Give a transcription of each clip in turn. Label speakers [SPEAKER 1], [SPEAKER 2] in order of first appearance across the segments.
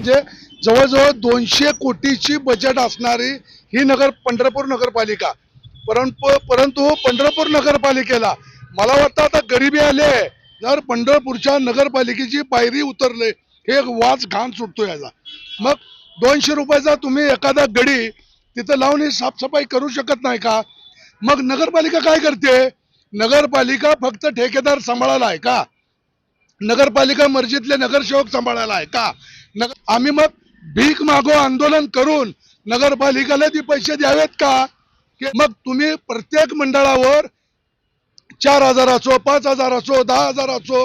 [SPEAKER 1] म्हणजे जवळजवळ दोनशे कोटीची बजेट असणारी ही नगर पंढरपूर नगरपालिका. परंतु परंतु पंढरपूर नगरपालिकेला मला वाटतं आता गरिबी आली आहे. जर पंढरपूरच्या नगरपालिकेची पायरी उतरले हे एक वाच घाण सुटतो याचा. मग दोनशे रुपयाचा तुम्ही एखादा गडी तिथं लावून ही साफसफाई करू शकत नाही का? मग नगरपालिका काय करते? नगरपालिका फक्त ठेकेदार सांभाळायला आहे का? नगरपालिका मर्जीतले नगरसेवक सांभाळायला आहे का? नगर आम्ही मग भीक मागो आंदोलन करून नगरपालिकेला ती पैसे द्यावेत का? की मग तुम्ही प्रत्येक मंडळावर चार हजाराचो पाच हजाराचो दहा हजाराचो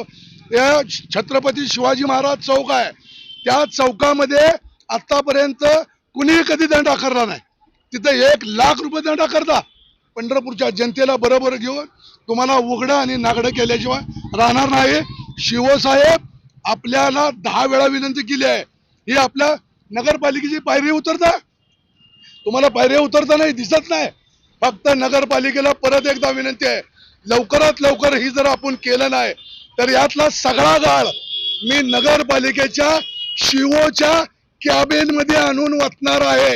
[SPEAKER 1] या छत्रपती शिवाजी महाराज चौक आहे. त्या चौकामध्ये आतापर्यंत कुणीही कधी दंड आकारला नाही. तिथं एक लाख रुपये दंड आकारता पंढरपूरच्या जनतेला बरोबर घेऊन तुम्हाला उघडं आणि नागडं केल्याशिवाय राहणार नाही. शिवसाहेब आपल्याला दहा वेळा विनंती केली आहे. ही आपल्या नगरपालिकेची पायरी उतरता? तुम्हाला पायऱ्या उतरता नाही दिसत नाही. फक्त नगरपालिकेला परत एकदा विनंती आहे. लवकरात लवकर ही जर आपण केलं नाही तर यातला सगळा गाळ मी नगरपालिकेच्या शिवोच्या कॅबेनमध्ये आणून वाचणार आहे.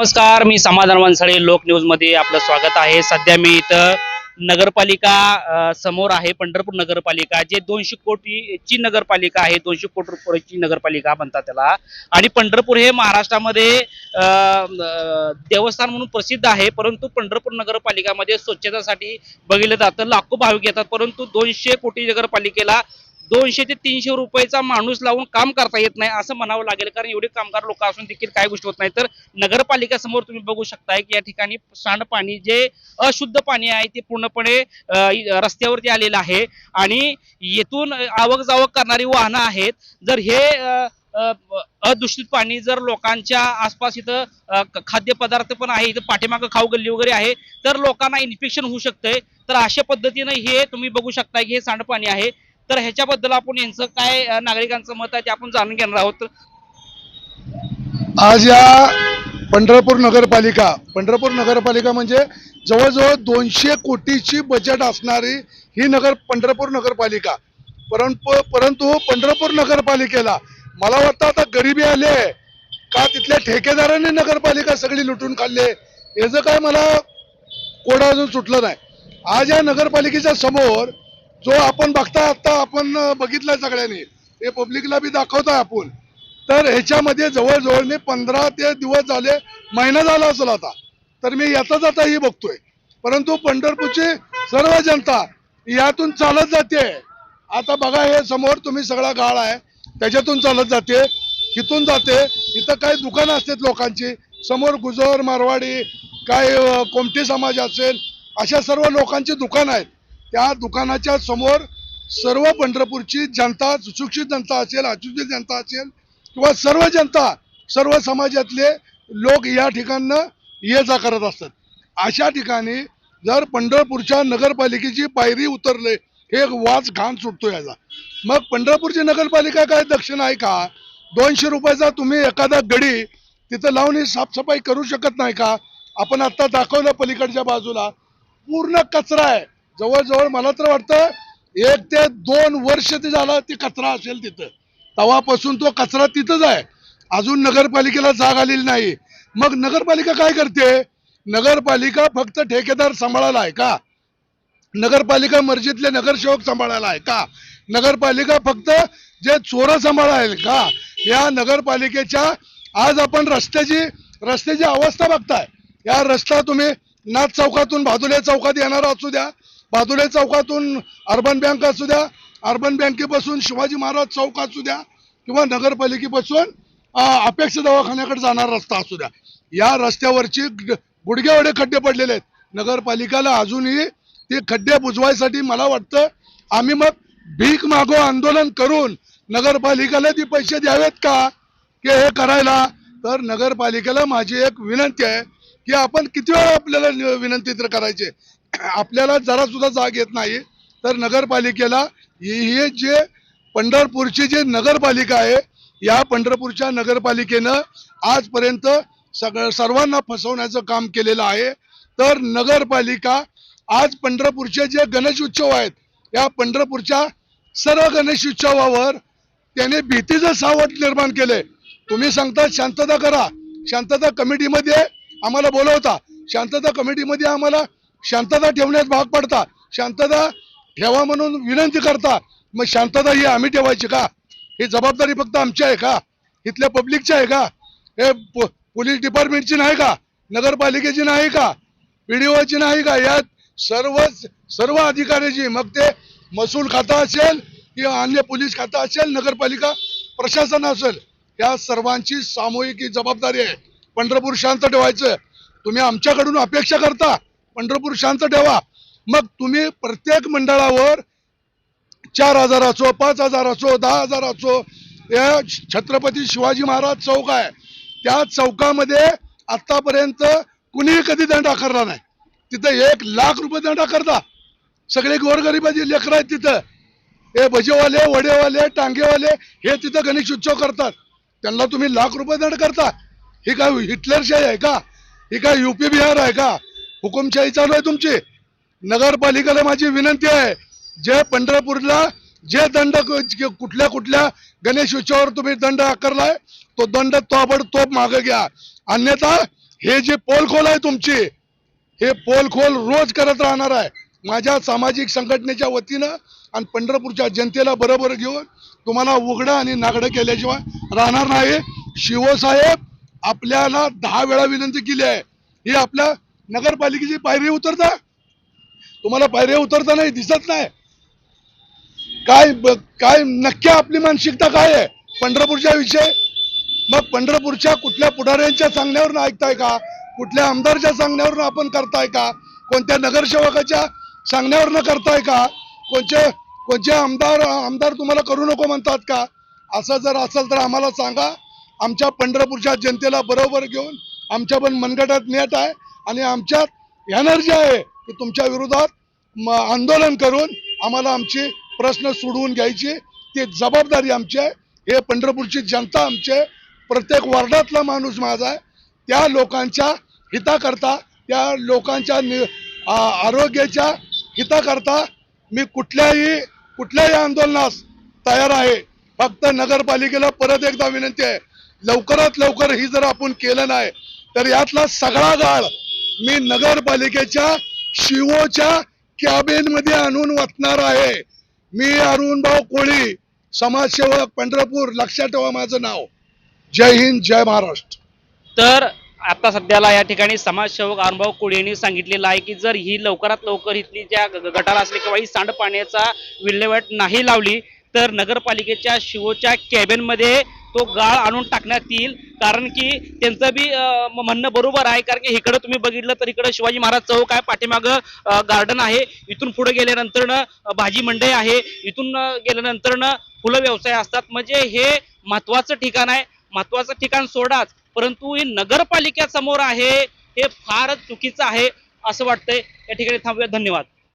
[SPEAKER 2] नमस्कार मी समाधान वनसळे लोक न्यूजमध्ये आपलं स्वागत आहे. सध्या मी इथं नगरपालिका समोर आहे पंढरपूर नगरपालिका जे दोनशे कोटीची नगरपालिका आहे दोनशे कोटी रुपयाची नगरपालिका म्हणतात त्याला. आणि पंढरपूर हे महाराष्ट्रामध्ये देवस्थान म्हणून प्रसिद्ध आहे परंतु पंढरपूर नगरपालिकामध्ये स्वच्छतेसाठी बघितलं जातं लाखो भाविक येतात परंतु दोनशे कोटी नगरपालिकेला दोनशे ते तीनशे रुपयाचा माणूस लावून काम करता येत नाही असं म्हणावं लागेल. कारण एवढे कामगार लोक असून देखील काय गोष्टी होत नाही तर नगरपालिकेसमोर तुम्ही बघू शकताय की या ठिकाणी सांडपाणी जे अशुद्ध पाणी आहे ते पूर्णपणे रस्त्यावरती आलेलं आहे. आणि येथून आवक जावक करणारी वाहनं आहेत. जर हे अदूषित पाणी जर लोकांच्या आसपास इथं खाद्यपदार्थ पण आहे इथं पाठीमागं खाऊ गल्ली वगैरे आहे तर लोकांना इन्फेक्शन होऊ शकतंय. तर अशा पद्धतीनं हे तुम्ही बघू शकता की हे सांडपाणी आहे. तर ह्याच्याबद्दल आपण यांचं काय नागरिकांचं मत आहे ते आपण जाणून घेणार आहोत.
[SPEAKER 1] आज या पंढरपूर नगरपालिका पंढरपूर नगरपालिका म्हणजे जवळजवळ दोनशे कोटीची बजेट असणारी ही नगर पंढरपूर नगरपालिका. परंतु परंतु पंढरपूर नगरपालिकेला मला वाटतं आता गरिबी आली आहे. का तिथल्या ठेकेदारांनी नगरपालिका सगळी लुटून खाल्ली याचं काय मला कोडा अजून सुटलं नाही. आज या नगरपालिकेच्या समोर जो आपण बघता आता आपण बघितलाय सगळ्यांनी. हे पब्लिकला बी दाखवताय आपण. तर ह्याच्यामध्ये जवळजवळ मी पंधरा ते दिवस झाले महिना झाला असेल आता. तर मी याचाच आता ही बघतोय. परंतु पंढरपूरची सर्व जनता यातून चालत जाते. आता बघा हे समोर तुम्ही सगळा गाळ आहे. त्याच्यातून चालत जाते इथून जाते. इथं काही दुकानं असतात लोकांची. समोर गुजर मारवाडी काय कोमटी समाज असेल अशा सर्व लोकांची दुकानं आहेत. त्या दुकानाच्या समोर सर्व पंढरपूरची जनता सुशिक्षित जनता असेल अशिक्षित जनता असेल किंवा सर्व जनता सर्व समाजातले लोक या ठिकाणनं ये जा करत असतात. अशा ठिकाणी जर पंढरपूरच्या नगरपालिकेची पायरी उतरले हे एक वाच घाण सुटतो याचा. मग पंढरपूरची नगरपालिका काय दक्षिण आहे का? दोनशे रुपयाचा तुम्ही एखादा गडी तिथं लावून ही साफसफाई करू शकत नाही का? आपण आत्ता दाखवलं पलीकडच्या बाजूला. पूर्ण कचरा आहे. जवळजवळ मला तर वाटतं एक ते दोन वर्ष ते झालं ते कचरा असेल तिथं. तवापासून तो कचरा तिथंच आहे. अजून नगरपालिकेला जाग आलेली नाही. मग नगरपालिका काय करते? नगरपालिका फक्त ठेकेदार सांभाळायला आहे का? नगरपालिका मर्जीतले नगरसेवक सांभाळायला आहे का? नगरपालिका फक्त जे चोर सांभाळायला का? या नगरपालिकेच्या आज आपण रस्त्याची रस्त्याची अवस्था बघताय. या रस्ता तुम्ही नाथ चौकातून भादुल्या चौकात येणारा असू द्या बादुले चौकातून अर्बन बँक असू द्या अर्बन बँकेपासून शिवाजी महाराज चौक असू द्या किंवा नगरपालिकेपासून अपेक्षा दवाखान्याकडे जाणारा रस्ता असू द्या. या रस्त्यावरची गुडघेवडे खड्डे पडलेले आहेत. नगरपालिकाला अजूनही ते खड्डे बुजवायसाठी मला वाटतं आम्ही मग भीक मागो आंदोलन करून नगरपालिकेला ती पैसे द्यावेत का? की हे करायला? तर नगरपालिकेला माझी एक विनंती आहे की आपण किती वेळा आपल्याला विनंती तर करायची आपल्याला जरा सुद्धा जाग येत नाही. तर नगरपालिकेला हे जे पंढरपूरची जे नगरपालिका आहे या पंढरपूरच्या नगरपालिकेनं आजपर्यंत सगळं सर्वांना फसवण्याचं काम केलेलं आहे. तर नगरपालिका आज पंढरपूरचे जे गणेश उत्सव आहेत या पंढरपूरच्या सर्व गणेश उत्सवावर त्याने भीतीचं सावट निर्माण केले तुम्ही सांगता शांतता करा. शांतता कमिटीमध्ये आम्हाला बोलवता. शांतता कमिटीमध्ये आम्हाला शांतता ठेवण्यास भाग पडता. शांतता ठेवा म्हणून विनंती करता. मग शांतता ही आम्ही ठेवायची का? ही जबाबदारी फक्त आमची आहे का? इथल्या पब्लिकची आहे का? हे पोलीस डिपार्टमेंटची नाही का? नगरपालिकेची नाही का? पीडीओची नाही का? यात सर्व सर्व अधिकाऱ्याची. मग ते महसूल खातं असेल किंवा अन्य पोलीस खातं असेल नगरपालिका प्रशासन असेल या सर्वांची सामूहिक जबाबदारी आहे. पंढरपूर शांत ठेवायचं. तुम्ही आमच्याकडून अपेक्षा करता. पंढरपूर शांत ठेवा. मग तुम्ही प्रत्येक मंडळावर चार हजार असो पाच हजार असो दहा हजार असो या छत्रपती शिवाजी महाराज चौक आहे. त्या चौकामध्ये आतापर्यंत कुणीही कधी दंड आकारला नाही. तिथं एक लाख रुपये दंड आकारता सगळे गोरगरिबाची लेकरं आहेत तिथं. हे भजेवाले वडेवाले टांगेवाले हे तिथं गणेश उत्सव करतात. त्यांना तुम्ही लाख रुपये दंड करता. ही काय हिटलरशाही आहे का? ही काय युपी बिहार आहे का? हुकुमशाही चालू आहे तुमची. नगरपालिकेला माझी विनंती आहे जे पंढरपूरला जे दंड कुठल्या कुठल्या गणेश उत्सवावर तुम्ही दंड आकारलाय तो दंड ताबडतोब मागे घ्या. अन्यथा हे जे पोलखोल आहे तुमची हे पोलखोल रोज करत राहणार आहे. माझ्या सामाजिक संघटनेच्या वतीनं आणि पंढरपूरच्या जनतेला बरोबर घेऊन तुम्हाला उघडं आणि नागडं केल्याशिवाय राहणार नाही. शिवसाहेब आपल्याला दहा वेळा विनंती केली आहे. ही आपल्या नगरपालिकेची पायरी उतरता? तुम्हाला पायऱ्या उतरता नाही दिसत नाही. काय काय नक्की आपली मानसिकता काय आहे? पंढरपूरच्या विषय? मग पंढरपूरच्या कुठल्या पुढाऱ्यांच्या सांगण्यावरून ऐकताय का? कुठल्या आमदारच्या सांगण्यावरून आपण करताय का? कोणत्या नगरसेवकाच्या सांगण्यावरनं करताय का? कोणते कोणते आमदार आमदार तुम्हाला करू नको म्हणतात का? असं जर असेल तर आम्हाला सांगा. आमच्या पंढरपूरच्या जनतेला बरोबर घेऊन आमच्या पण मनगटात नेट आहे. आणि आमच्यात एनर्जी आहे की तुमच्या विरोधात आंदोलन करून आम्हाला आमचे प्रश्न सोडवून घ्यायची. ती जबाबदारी आमची आहे. हे पंढरपूरची जनता आमची आहे. प्रत्येक वार्डातला माणूस माझा आहे. त्या लोकांच्या हिताकरता त्या लोकांच्या नि आरोग्याच्या हिताकरता मी कुठल्याही कुठल्याही आंदोलनास तयार आहे. फक्त नगरपालिकेला परत एकदा विनंती आहे. लवकरात लवकर ही जर आपण केलं नाही तर यातला सगळा गाळ मी नगरपालिकेच्या शिवोच्या कॅबिनमध्ये आणून वाचणार आहे. मी अरुणभाऊ कोळी समाजसेवक पंढरपूर लक्षात ठेवा माझं नाव. जय हिंद जय महाराष्ट्र.
[SPEAKER 2] तर आता सध्याला या ठिकाणी समाजसेवक अनुभव कोळी यांनी सांगितलेलं आहे की जर ही लवकरात लवकर इथली ज्या गटाला असली किंवा ही सांडपाण्याचा विल्हेवाट नाही लावली तर नगरपालिकेच्या शिवोच्या कॅबिनमध्ये तो गाळ आणून टाकण्यात येईल. कारण की त्यांचं बी म्हणणं बरोबर आहे. कारण की इकडं तुम्ही बघितलं तर इकडं शिवाजी महाराज चौक आहे. पाठीमागं गार्डन आहे. इथून पुढे गेल्यानंतरनं भाजी मंडई आहे. इथून गेल्यानंतरनं फुलं व्यवसाय असतात. म्हणजे हे महत्वाचं ठिकाण आहे. महत्वाचं ठिकाण सोडाच. परंतु हे नगरपालिकेसमोर आहे हे फारच चुकीचं आहे असं वाटतंय. या ठिकाणी थांबूया. धन्यवाद.